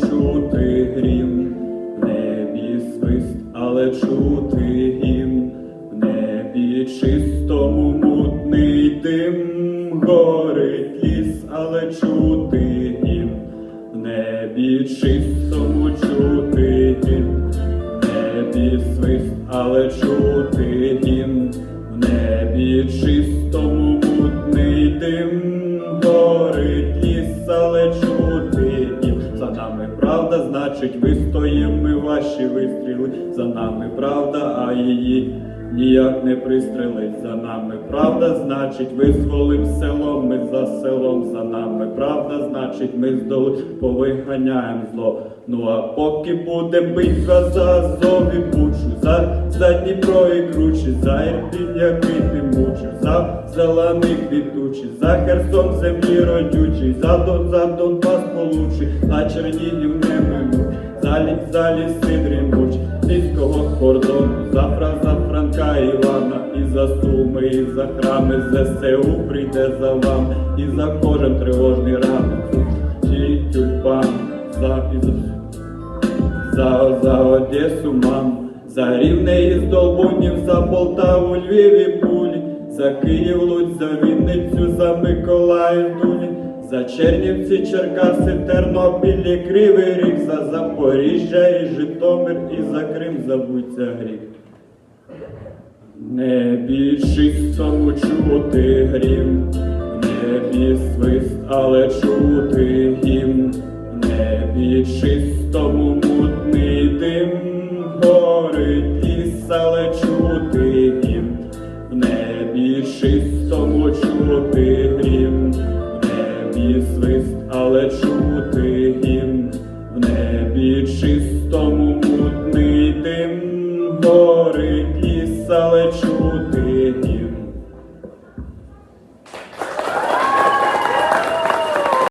чути грім, в небі свист, але чути гімн, в небі чистому мутний дим, горить ліс, але чути гімн, в небі чистому чути гімн, в небі свист, але чути гімн, в небі чистому мутний дим, горить ліс, але чути значить, вистоїм ми ваші вистріли. За нами правда, а її ніяк не пристрелить. За нами правда, значить, визволим село, ми за селом. За нами правда, значить, ми здоли повиганяєм зло. Ну а поки буде битва за Азов Бучу, за, за Дніпро і кручі, за Ірпінь, який ти мучив, за зелений квітучий, за Херсон землі родючий, за Дон, за Донбас получий, за Чернігів неминучий, за ліс, за ліси дрімучі, сільського кордону, за Фра, за Франка Івана, і за Суми, і за храми, ЗСУ прийде за вами, і за кожен тривожний ранок, чи тюльпан, за за Одесу, маму, за Рівне із Долбунів, за Полтаву, Львів і Пулі, за Київ, Луць, за Вінницю, за Миколаїв, Дулі, за Чернівці, Черкаси, Тернопіль, і Кривий Ріг, за Запоріжжя і Житомир, і за Крим забудься гріх. В Небі чистому чути грім, небі свист, але чути гімн, в небі чистому мутний дим, glory.